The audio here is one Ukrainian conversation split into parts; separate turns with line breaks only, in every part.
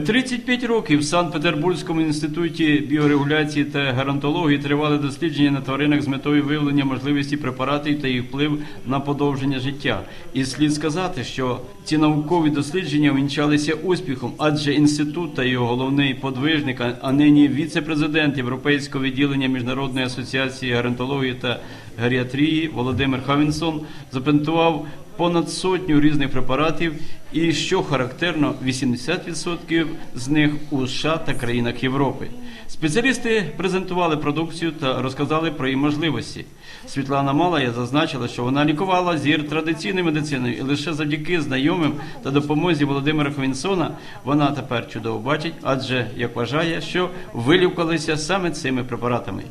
35 років в Санкт-Петербурзькому інституті біорегуляції та геронтології тривали дослідження на тваринах з метою виявлення можливості препаратів та їх вплив на подовження життя. І слід сказати, що ці наукові дослідження вінчалися успіхом, адже інститут та його головний подвижник, а- нині віце-президент Європейського відділення Міжнародної асоціації геронтології та геріатрії Володимир Хавінсон запатентував понад сотню різних препаратів, і що характерно, 80% з них у США та країнах Європи. Спеціалісти презентували продукцію та розказали про її можливості. Світлана Малая зазначила, що вона лікувала зір традиційною медициною, і лише завдяки знайомим та допомозі Володимира Хвінсона вона тепер чудово бачить, адже як вважає, що вилікувалися саме цими препаратами.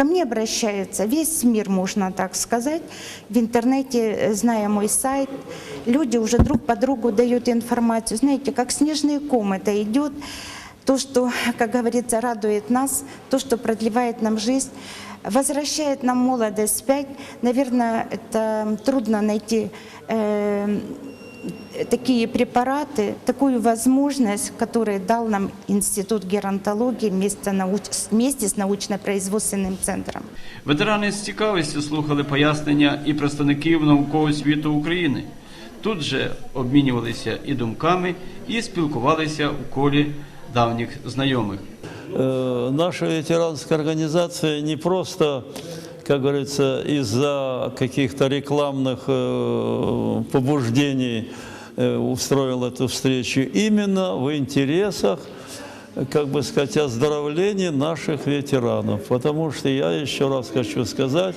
Ко мне обращаются весь мир, можно так сказать. В интернете, э, зная мой сайт, люди уже друг по другу дают информацию. Знаете, как снежные комы это идет. То, что, как говорится, радует нас, то, что продлевает нам жизнь, возвращает нам молодость спять. Наверное, это трудно найти э, такие препараты, такую возможность, которую дал нам Институт геронтологии вместе, науч- вместе с научно-производственным центром.
Ветерани з цікавістю слухали пояснення і представників наукового світу України. Тут же обмінювалися і думками, і спілкувалися у колі давніх знайомих.
Э, наша ветеранская организация не просто, как говорится, из-за каких-то рекламных э, побуждений э, устроила эту встречу, именно в интересах, как бы сказать, оздоровления наших ветеранов. Потому что я еще раз хочу сказать,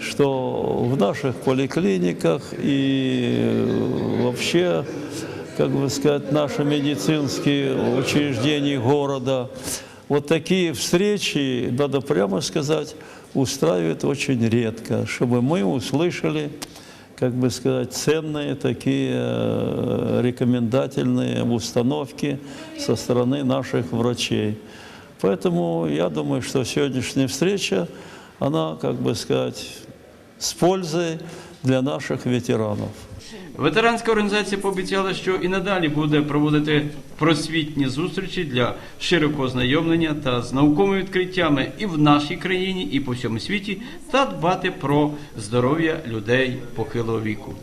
что в наших поликлиниках и э, вообще, как бы сказать, наши медицинские учреждения города, вот такие встречи, надо прямо сказать, устраивают очень редко, чтобы мы услышали, как бы сказать, ценные такие э, рекомендательные установки со стороны наших врачей. Поэтому я думаю, что сегодняшняя встреча, она, как бы сказать, с пользою для наших ветеранів.
Ветеранська організація пообіцяла, що і надалі буде проводити просвітні зустрічі для широкого знайомлення та з науковими відкриттями і в нашій країні, і по всьому світі, та дбати про здоров'я людей похилого віку.